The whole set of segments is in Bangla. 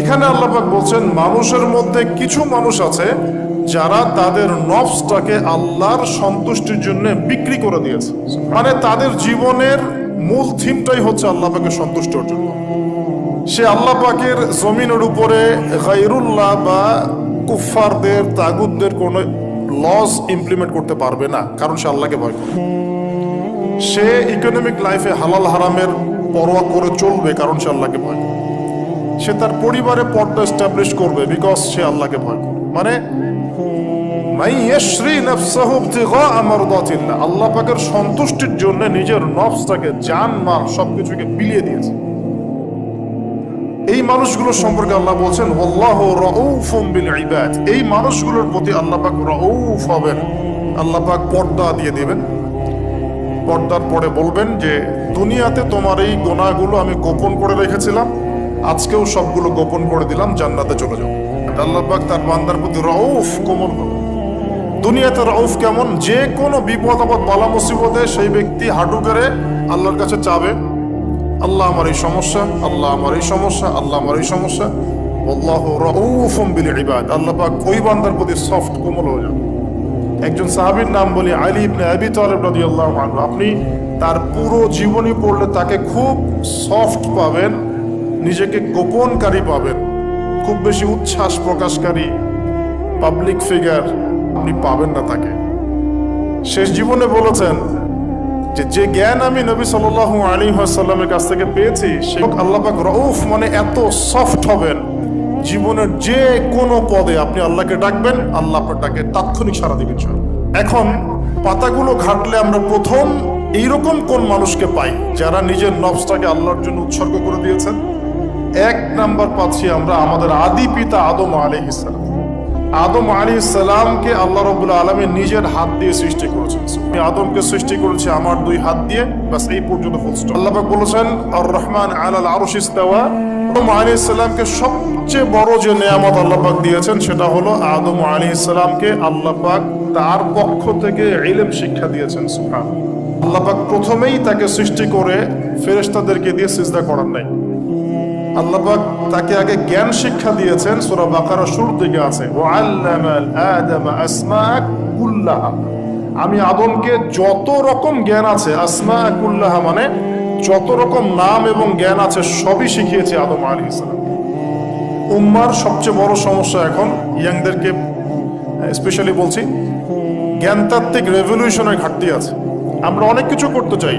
এখানে আল্লাপাক বলছেন, মানুষের মধ্যে কিছু মানুষ আছে যারা তাদের নফসটাকে আল্লাহর সন্তুষ্টির জন্য বিক্রি করে দিয়েছে। মানে তাদের জীবনের মূল থিমটাই হচ্ছে আল্লাহ পাকের সন্তুষ্ট অর্জন। সে আল্লাহ পাকের জমিনের উপরে গাইরুল্লাহ বা কুফারদের তাগুদদের কোনো লস ইমপ্লিমেন্ট করতে পারবে না, কারণ সে আল্লাহকে ভয় করে। সে ইকোনমিক লাইফে হালাল হারামের পরোয়া করে চলবে, কারণ সে আল্লাহকে ভয় করে। সে তার পরিবারে পর্দা এস্টাবলিশ করবে বিকজ সে আল্লাহকে ভয় করে। মানে আল্লাহ সন্তুষ্টির জন্য নিজের জান, মাল সবকিছুকে দিয়েছে। এই মানুষগুলো সম্পর্কে আল্লাহ বলছেন এই মানুষগুলোর প্রতি হবেন। পর্দা দিয়ে দিবেন। পর্দার পরে বলবেন যে, দুনিয়াতে তোমার এই গোনাগুলো আমি গোপন করে রেখেছিলাম। আজকেও সবগুলো গোপন করে দিলাম, জান্নাতে চলে যাও। আল্লাহ পাক তার বান্দার প্রতি রউফ কোমল দুনিয়াতে রউফ কেমন? যে কোনো বিপদ, আপদ, বালা মুসিবতে সেই ব্যক্তি হাঁটু করে আল্লাহর কাছে চাবে, আল্লাহ আমার এই সমস্যা, আল্লাহ আমার এই সমস্যা, আল্লাহ আমার এই সমস্যা। আল্লাহ রউফুম বিল ইবাদ। আল্লাহ পাক ওই বান্দার প্রতি সফট, কোমল হয়ে যাবে একজন সাহাবীর নাম বলি আলী ইবনে আবি তালেব রাদিয়াল্লাহু আনহু। আপনি তার পুরো জীবনী পড়লে তাকে খুব সফট পাবেন। নিজেকে গোপনকারী পাবেন। খুব বেশি উচ্ছ্বাস প্রকাশকারী পাবলিক ফিগার আপনি পাবেন না তাকে। শেষ জীবনে বলেছেন যে যে জ্ঞান আমি নবী সাল্লাল্লাহু আলাইহি ওয়াসাল্লামের কাছ থেকে পেয়েছি, সে আল্লাহ পাক রউফ মানে এত সফট হবেন। জীবনের যে কোনো পদে আপনি আল্লাহকে ডাকবেন, আল্লাহ ডাকে তাৎক্ষণিক সারা দিবেন এখন পাতাগুলো ঘাটলে আমরা প্রথম এইরকম কোন মানুষকে পাই যারা নিজের নবসটাকে আল্লাহর জন্য উৎসর্গ করে দিয়েছেন? এক নাম্বার পাচ্ছি আমরা আমাদের আদি পিতা আদম আলী ইসলাম আদম আলী ইসলামকে আল্লাহ রবুল্লা আলমী নিজের হাত দিয়ে সৃষ্টি করেছেন। আমি আদমকে সৃষ্টি করেছি আমার দুই হাত দিয়ে বাস এই পর্যন্ত আল্লাহ বলেছেন আর রহমান আলাল আরশ ইস্তাওয়া। আদম আলী ইসলামকে সবচেয়ে বড় যে নিয়ামত আল্লাহ পাক দিয়েছেন, সেটা হলো আদম আলী ইসলামকে আল্লাহ পাক তার পক্ষ থেকে ইলম শিক্ষা দিয়েছেন সুফান আল্লাপাক প্রথমেই তাকে সৃষ্টি করে ফেরেশতাদেরকে দিয়ে সিজদা করার নাই। আল্লাপাক তাকে আগে জ্ঞান শিক্ষা দিয়েছেন, সূরা বাকারা শুরুর দিকে আছে। আমি আদমকে যত রকম জ্ঞান আছে আসমা কুল্লাহা মানে যত রকম নাম এবং জ্ঞান আছে, সবই শিখিয়েছে আদম আলী ইসলাম উম্মার সবচেয়ে বড় সমস্যা এখন, ইয়াংদেরকে স্পেশালি বলছি, জ্ঞানতাত্ত্বিক রেভলিউশনের ঘাটতি আছে। আমরা অনেক কিছু করতে চাই।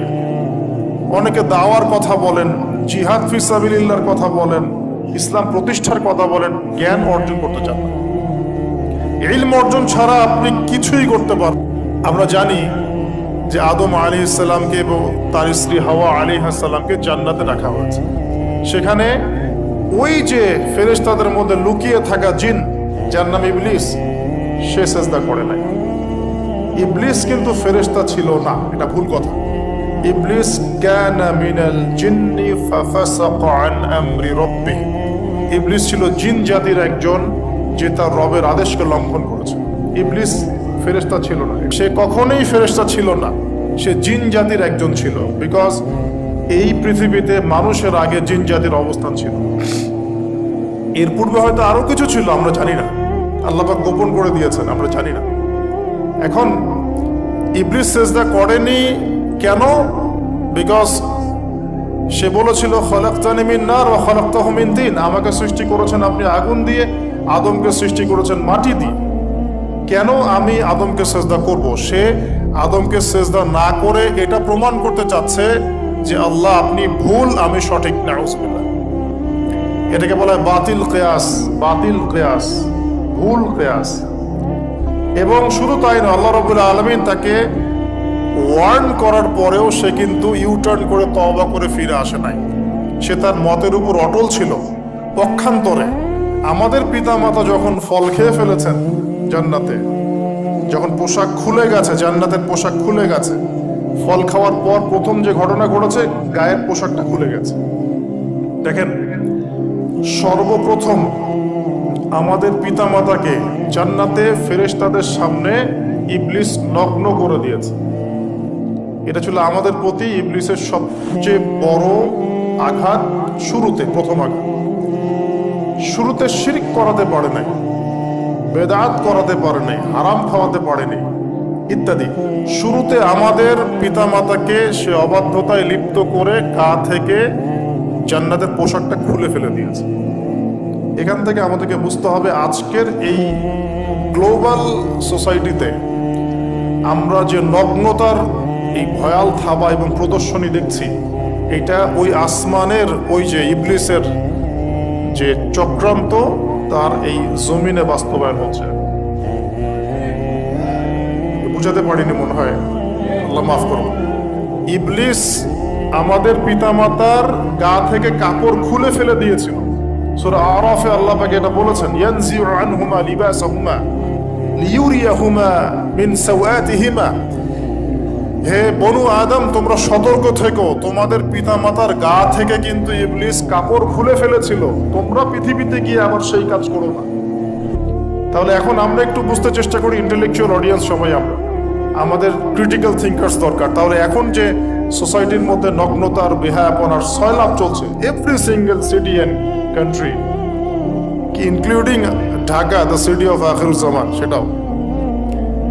অনেকে দাওয়ার কথা বলেন জিহাদ ফিসাবিল্লার কথা বলেন, ইসলাম প্রতিষ্ঠার কথা বলেন, জ্ঞান অর্জন করতে চান ইলম অর্জন ছাড়া আপনি কিছুই করতে পারেন আমরা জানি যে আদম আলী ইসলামকে এবং তার স্ত্রী হাওয়া আলী সাল্লামকে জান্নাতে রাখা হয়েছে। সেখানে ওই যে ফেরেশতাদের মধ্যে লুকিয়ে থাকা জিন, যার নাম ইবলিস, সে সেজদা করে নাই। ইবলিস কিন্তু ফেরেশতা ছিল না, এটা ভুল কথা। ইবলিস কানা মিনাল জিন্নি ফাফাসাকা আন আমরি রাব্বিহ। ইবলিস ছিল জিন জাতির একজন যে তার রবের আদেশকে লঙ্ঘন করেছে। ইবলিস ফেরেশতা ছিল না। সে কখনোই ফেরেশতা ছিল না। সে জিন জাতির একজন ছিল। বিকজ এই পৃথিবীতে মানুষের আগে জিন জাতির অবস্থান ছিল। এর পূর্বে হয়তো আরও কিছু ছিল, আমরা জানি না। আল্লাহ গোপন করে দিয়েছেন, আমরা জানি না। এখন ইবলিস সেজদা করেনি কেন? বিকজ সে বলেছিল, খলাক্তানি মিন নার ও খলাক্তাহু মিন তিন আমাকে সৃষ্টি করেছেন আপনি আগুন দিয়ে, আদমকে সৃষ্টি করেছেন মাটি দিয়ে। কেন আমি আদমকে সেজদা করব? সে আদমকে সেজদা না করে এটা প্রমাণ করতে চাচ্ছে যে আল্লাহ, আপনি ভুল, আমি সঠিক। নাউজুবিল্লাহ এটাকে বলা হয় বাতিল কেয়াস বাতিল কেয়াস, ভুল কেয়াস। এবং শুধু তাই না আল্লাহ রবুল্লা আলমিন তাকে ওয়ার্ন করার পরেও সে কিন্তু ইউটার্ন করে তওবা করে ফিরে আসে নাই। সে তার মতের উপর অটল ছিল। পক্ষান্তরে আমাদের পিতামাতা যখন ফল খেয়ে ফেলেছেন জান্নাতে, যখন পোশাক খুলে গেছে, জান্নাতের পোশাক খুলে গেছে, ফল খাওয়ার পর প্রথম যে ঘটনা ঘটেছে, গায়ের পোশাকটা খুলে গেছে। দেখেন, সর্বপ্রথম আমাদের পিতামাতাকে জান্নাতে ফেরেশতাদের সামনে ইবলিস নগ্ন করে দিয়েছে। এটা ছিল আমাদের প্রতি ইবলিসের সবচেয়ে বড় আঘাত শুরুতে, প্রথম আঘাত। শুরুতে শিরিক করাতে পারে নাই, বেদাত করাতে পারে নাই, হারাম খাওয়াতে পারেনি ইত্যাদি। শুরুতে আমাদের পিতামাতাকে সে অবাধ্যতায় লিপ্ত করে গা থেকে জান্নাতের পোশাকটা খুলে ফেলে দিয়েছে। এখান থেকে আমাদেরকে বুঝতে হবে, আজকের এই গ্লোবাল সোসাইটিতে আমরা যে নগ্নতার এই ভয়াল থাবা এবং প্রদর্শনী দেখছি। এটা ওই আসমানের ওই যে ইবলিসের যে চক্রান্ত, তার এই জমিনে বাস্তবায়ন হচ্ছে। বুঝাতে পারিনি মনে হয়। আল্লাহ মাফ করুন। ইবলিস আমাদের পিতামাতার গা থেকে কাপড় খুলে ফেলে দিয়েছিল। সূরা আরাফে আল্লাহ পাকে এটা বলেছেন, ইয়ানজিউ আনহুমা লিবাসাহুমা লিউরিয়াহুমা মিন সাওয়াতিহিমা। হে বনু আদম, তোমরা সতর্ক থেকো। তোমাদের পিতামাতার গা থেকে কিন্তু ইবলিস কাপড় খুলে ফেলেছিল। তোমরা পৃথিবীতে গিয়ে আবার সেই কাজ করো না। তাহলে এখন আমরা একটু বুঝতে চেষ্টা করি ইন্টেলেকচুয়াল অডিয়েন্স সবাই আমরা। আমাদের ক্রিটিক্যাল থিঙ্কার্স দরকার। তাহলে এখন যে সোসাইটির মধ্যে নগ্নতার বেহায়াপনার সয়লাভ চলছে every single city and country including Dhaka the city of Akhiruzzaman সেটাও।